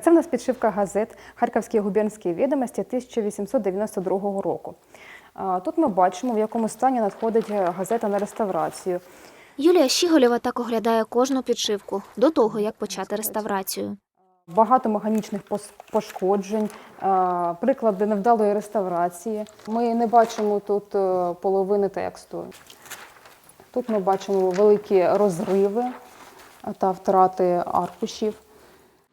Це в нас підшивка газет Харківські губернські відомості 1892 року. Тут ми бачимо, в якому стані надходить е, газета на реставрацію. Юлія Щіголєва так оглядає кожну підшивку до того, як почати реставрацію. Багато механічних пошкоджень, приклади невдалої реставрації. Ми не бачимо тут е, половини тексту. Тут ми бачимо великі розриви та втрати аркушів.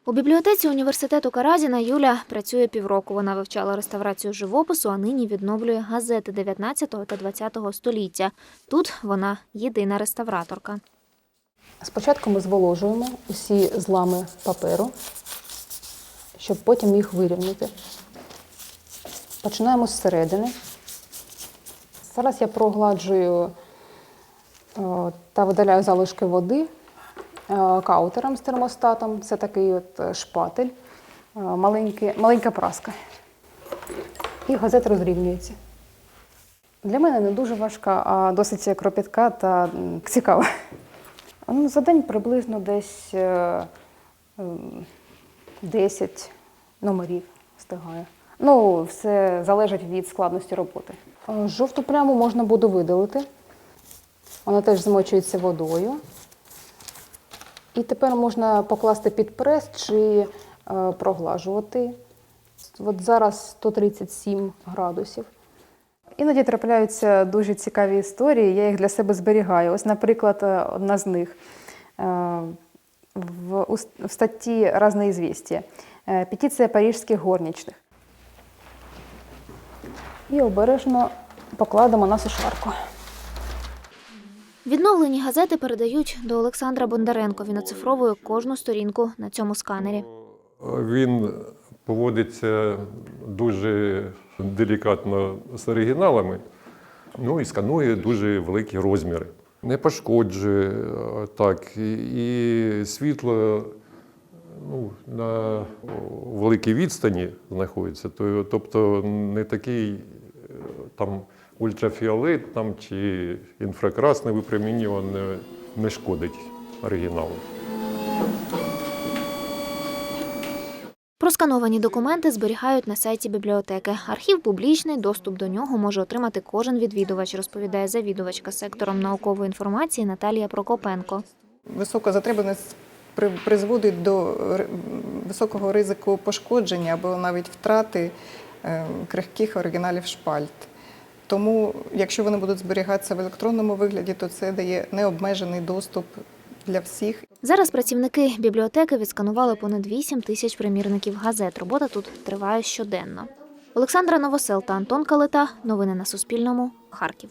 У бібліотеці університету Каразіна Юля працює півроку. Вона вивчала реставрацію живопису, а нині відновлює газети 19 та 20 століття. Тут вона єдина реставраторка. Спочатку ми зволожуємо усі злами паперу, щоб потім їх вирівняти. Починаємо зсередини. Зараз я прогладжую е, та видаляю залишки води каутером з термостатом. Це такий от е, шпатель, е, маленький, маленька праска. І газета розрівнюється. Для мене не дуже важка, а досить кропітка та цікава. Ну, за день приблизно десь е, ем, 10 номерів встигаю. Ну, все залежить від складності роботи. Е, Жовту пляму можна буде видалити. Вона теж змочується водою. І тепер можна покласти під прес чи е, проглажувати. От зараз 137 градусів. Іноді трапляються дуже цікаві історії, я їх для себе зберігаю. Ось, наприклад, е, одна з них Е, в, в статті «Разне известия». Е, Петиція парижських горничних. І обережно покладемо на сушарку. Відновлені газети передають до Олександра Бондаренко. Він оцифровує кожну сторінку на цьому сканері. Він поводиться дуже делікатно з оригіналами, ну і сканує дуже великі розміри. Не пошкоджує так, і, і світло ну, на великій відстані знаходиться, тобто не такий е, там ультрафіолет там, чи інфракрасне випромінювання не шкодить оригіналу. Проскановані документи зберігають на сайті бібліотеки. Архів публічний, доступ до нього може отримати кожен відвідувач, розповідає завідувачка сектором наукової інформації Наталія Прокопенко. Висока затребаність при- призводить до високого ризику пошкодження або навіть втрати е, крихких оригіналів шпальт. Тому, якщо вони будуть зберігатися в електронному вигляді, то це дає необмежений доступ для всіх. Зараз працівники бібліотеки відсканували понад 8 тисяч примірників газет. Робота тут триває щоденно. Олександра Новосел та Антон Калита. Новини на Суспільному. Харків.